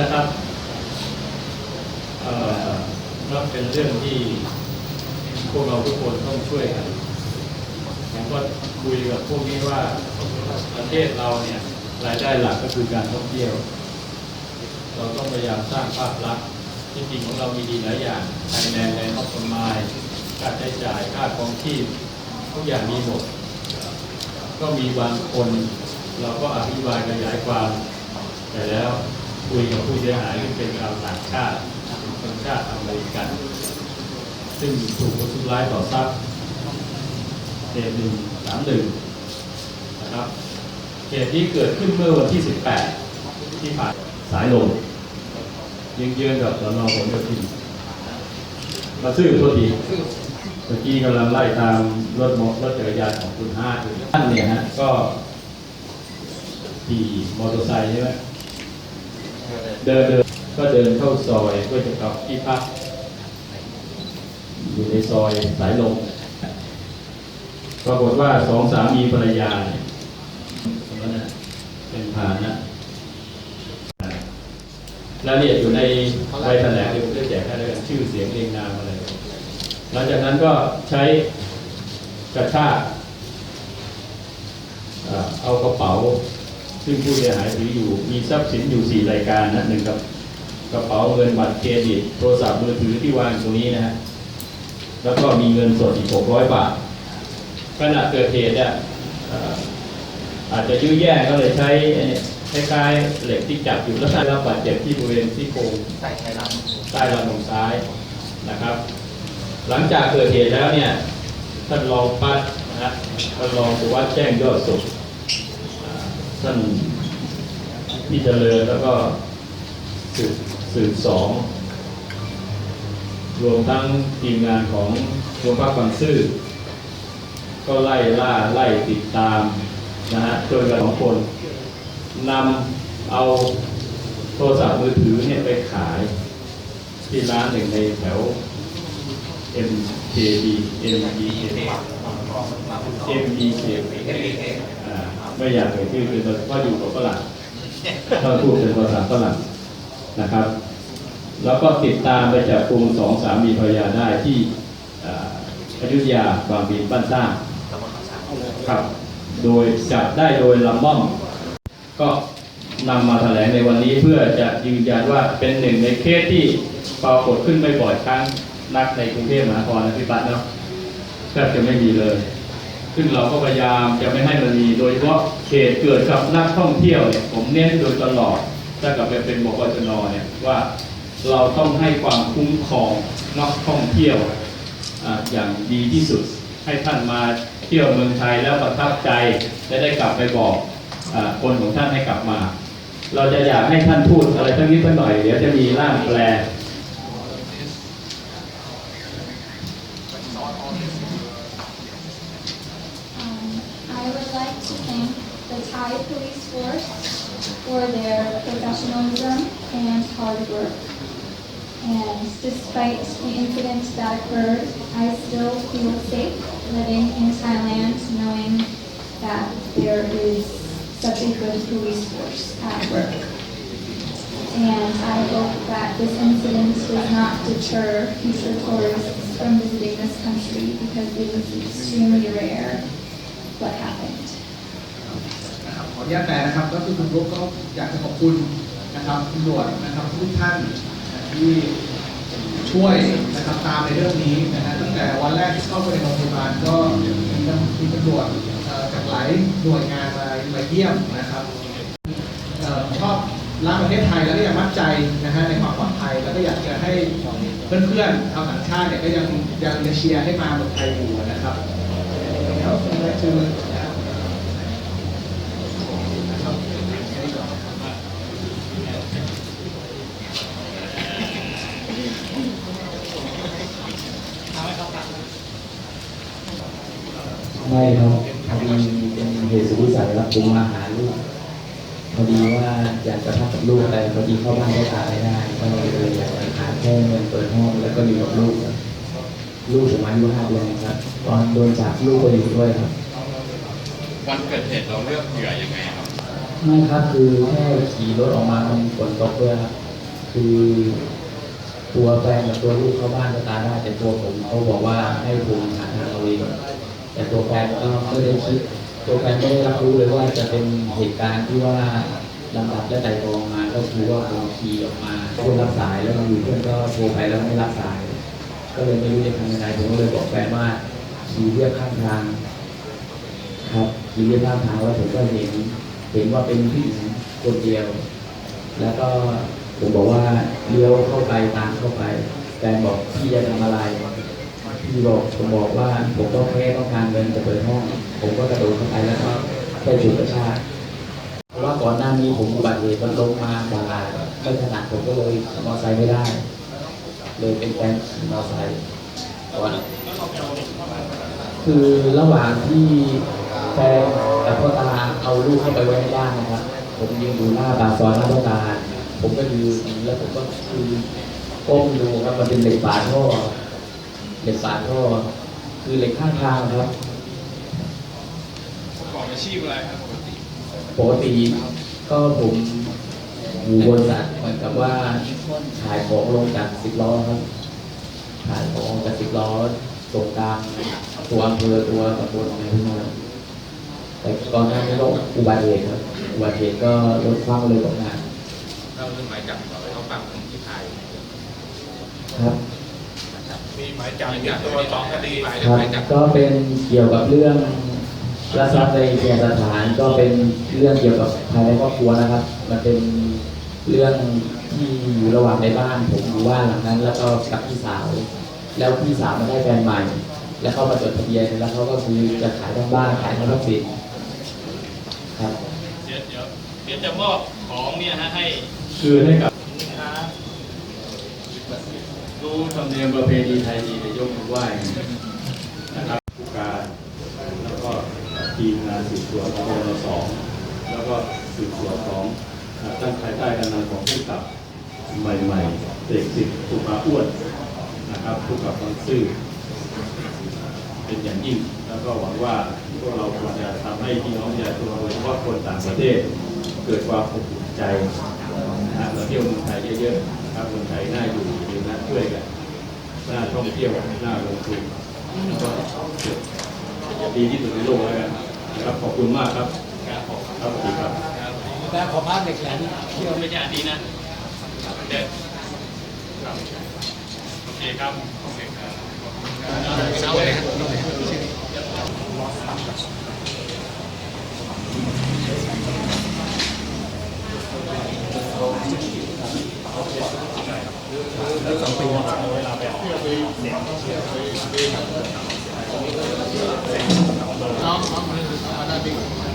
นะครับนับเป็นเรื่องที่พวกเราทุกคนต้องช่วยกันผมก็คุยกับพวกนี้ว่าประเทศเราเนี่ยรายได้หลักก็คือการท่องเที่ยว เราต้องพยายามสร้างภาพลักษณ์ที่จริงของเรามีดีหลายอย่างไทยแลนด์แลนด์ออฟสมายค่าใช้จ่ายค่าของที่ทุกอย่างมีหมด ก็มีบางคน เราก็อธิบายขยายความไปแล้วคุยกับผู้เสียหายที่เป็นชาวต่างชาติเป็นคนชาติอเมริกัน ซึ่งถูกทุกร้ายต่อทรัพย์เหตุหนึ่งสามหนึ่งนะครับเหตุนี้เกิดขึ้นเมื่อวันที่ 18 ที่ผ่านสายลมยังเยือนกับสนผลโยธินมาซื้อโทษที เมื่อกี้กำลังไล่ตามรถมอรถจักรยานของคุณห้าอยู่ท่านเนี่ยฮะก็ขี่มอเตอร์ไซค์ใช่ไหมเดินเดินก็เดินเข้าซอยเพื่อจะกลับที่พัก อยู่ในซอยสายลมปรากฏว่าสองสามีภรรยาเนี่ยตรงนั้นนะเป็นพาหนะแล้วเนี่ยอยู่ในใบแถลงเดี๋ยแจกให้แล้วกันชื่อเสียงเรียงนามอะไร หลังจากนั้นก็ใช้กระชากเอากระเป๋า ซึ่งผู้เสียหายถืออยู่มีทรัพย์สินอยู่สี่รายการนะหนึ่งกับกระเป๋าเงินบัตรเครดิตโทรศัพท์มือถือที่วางตรงนี้นะฮะแล้วก็มีเงินสดอีก 600 บาทขณะเกิดเหตุเนี่ยอาจจะยื้อแย่งก็เลยใช้คล้ายๆเหล็กที่จับอยู่แล้วได้รับบาดเจ็บที่บริเวณที่โครงใส่ไทยรัฐใต้ราวนมซ้ายนะครับ หลังจากเกิดเหตุแล้วเนี่ยท่านรองปัดนะฮะท่านรองสุวัสด์แจ้งยอดสุขท่านพี่เจริญแล้วก็สืบสืบสองรวมทั้งทีมงานของโรงพักบางซื่อก็ไล่ล่าไล่ติดตามนะฮะจนกระทั่งคนนำเอาโทรศัพท์มือถือเนี่ยไปขายที่ร้านหนึ่งในแถว MKB MBK MBK อ่าไม่อยากเอ่ยชื่อเป็นเพราะอยู่กับฝรั่งก็พูดเป็นภาษาฝรั่งนะครับ แล้วก็ติดตามไปจับกลุ่มสองสามีภรรยาได้ที่อ่าอยุธยาบางบินบ้านสร้างครับ โดยจับได้โดยลำม่อม ก็นำมาแถลงในวันนี้เพื่อจะยืนยันว่าเป็นหนึ่งในเคสที่ปรากฏขึ้นไม่บ่อยครั้ง นักในกรุงเทพมหานครนะพี่ปัตเนาะแทบจะไม่มีเลย ซึ่งเราก็พยายามจะไม่ให้มันมี โดยเฉพาะเขตเกิดกับนักท่องเที่ยวเนี่ยผมเน้นโดยตลอดถ้ากับเป็นบกจนเนี่ยว่าเราต้องให้ความคุ้มครองนักท่องเที่ยวออย่างดีที่สุด ให้ท่านมาเที่ยวเมืองไทยแล้วประทับใจและได้กลับไปบอกอคนของท่านให้กลับมา เราจะอยากให้ท่านพูดอะไรสักนิดสักหน่อย เดี๋ยวจะมีร่างแปล like to thank the Thai police force for their professionalism and hard work. And despite the incident that occurred, I still feel safe living in Thailand knowing that there is such a good police force at work. And I hope that this incident does not deter future tourists from visiting this country because it is extremely rare what happened. ขออนุญาตแปลนะครับ ก็คือคุณบุ๊กก็อยากจะขอบคุณนะครับตำรวจนะครับทุกท่านที่ช่วยนะครับตามในเรื่องนี้นะฮะตั้งแต่วันแรกที่เข้าไปในโรงพยาบาลก็มีตำมีตำรวจเอ่อจากหลายหน่วยงานมามาเยี่ยมนะครับชอบรักประเทศไทยแล้วก็ยังมั่นใจนะฮะในความปลอดภัยแล้วก็อยากจะให้เพื่อนๆชาวต่างชาติเนี่ยก็ยังยังเชียร์ให้มาเมืองไทยอยู่นะครับแล้วก็คือ ไม่ครับพอดีเป็นเหตุสุดวิสัยครับผมมาหาลูกพอดีว่าอยากจะพักกับลูกแต่พอดีเข้าบ้านได้ตาไม่ได้ก็เลยอยากจะหาแค่เงินเปิดห้องแล้วก็อยู่กับลูกครับลูกผมอายุห้าเดือนครับ ตอนโดนจับลูกก็อยู่ด้วยครับ วันเกิดเหตุเราเลือกเหยื่อยังไงครับไม่ครับคือแค่ขี่รถออกมามันฝนตกด้วยครับคือตัวแฟนกับตัวลูกเข้าบ้านก็ตาได้แต่ตัวผมเขาบอกว่าให้ผมหาทางเอาเอง แต่ตัวแฟนก็ไม่ได้คิดตัวแฟนไม่ได้รับรู้เลยว่าจะเป็นเหตุการณ์ที่ว่าลำดับและไต่ตรองมาก็คือว่าผมขี่ออกมาเพื่อนรับสายแล้วมาอยู่เพื่อนก็โทรไปแล้วไม่รับสาย ก็เลยไม่รู้จะทำยังไงผมก็เลยบอกแฟนว่าขี่เรียบข้างทาง ครับขี่เรียบข้างทางแล้วผมก็เห็นเห็นว่าเป็นผู้หญิงคนเดียว แล้วก็ผมบอกว่าเลี้ยวเข้าไปตามเข้าไปแฟนบอกพี่จะทำอะไร พี่บอกผมบอกว่าผมต้องแค่ต้องการเงินจะเปิดห้อง ผมก็กระโดดเข้าไปแล้วก็แค่ฉุดกระชากเพราะว่าก่อนหน้านี้ผมอุบัติเหตุมันลงมาบาดไม่ถนัดผมก็เลยมอไซค์ไม่ได้ เลยเป็นแฟนมอไซค์ก่อนคือระหว่างที่แฟนกับพ่อตาเอาลูกเข้าไปไว้ในบ้านนะครับ ผมยืนอยู่หน้าปากซอยหน้าพ่อตาผมก็ยืนแล้วผมก็คือก้มดูครับมันเป็นเหล็กฝาดท่อ เหล็กฝาท่อคือเหล็กข้างทางครับประกอบอาชีพอะไรครับปกติปกติก็ผมอยู่บริษัทเหมือนกับว่าขายของลงจากสิบล้อครับขายของจากสิบล้อส่งตามตัวอำเภอตัวตำบลอะไรพวกนั้นแต่ก่อนหน้านี้ก็อุบัติเหตุครับอุบัติเหตุก็รถคว่ำเลยตกงานเราเรื่องหมายจับเขาฟังที่ไทยครับ มีหมายจับติดตัวสองคดีหมายครับหมายจับก็เป็นเกี่ยวกับเรื่องรักทรัพย์ในเคหสถานก็เป็นเรื่องเกี่ยวกับภายในครอบครัวนะครับ มันเป็นเรื่องที่อยู่ระหว่างในบ้านผมอยู่บ้านหลังนั้น แล้วก็กับพี่สาว แล้วพี่สาวมาได้แฟนใหม่ แล้วเขามาจดทะเบียนแล้วเขาก็คือจะขายทั้งบ้านขายทั้งทรัพย์สินครับเดี๋ยวเดี๋ยวเดี๋ยวจะมอบของเนี่ยฮะให้ คือให้กับลูกค้า รู้ธรรมเนียมประเพณีไทยดีจะยกมือไหว้นะครับผู้การแล้วก็ทีมงานสืบสวนของรสองแล้วก็สืบสวนของตั้งภายใต้การนำของผู้กับใหม่ๆเด็กสิบผู้มาอ้วนนะครับผู้กับบางซื่อเป็นอย่างยิ่ง แล้วก็หวังว่าพวกเราควรจะทำให้พี่น้องประชาชนโดยเฉพาะคนต่างประเทศ เกิดความอบอุ่นใจนะฮะเราเที่ยวเมืองไทยเยอะๆนะครับเมืองไทยน่าอยู่ ช่วยกันน่าท่องเที่ยวน่าลงทุนแล้วก็ดีที่สุดในโลกแล้วกันครับขอบคุณมากครับครับสวัสดีครับแล้วขอภาพเด็กแหลมเที่ยวไม่ใช่อันนี้นะเด็ดโอเคครับโอเคครับเอาเลยครับ น้องน้องมาด้านนี้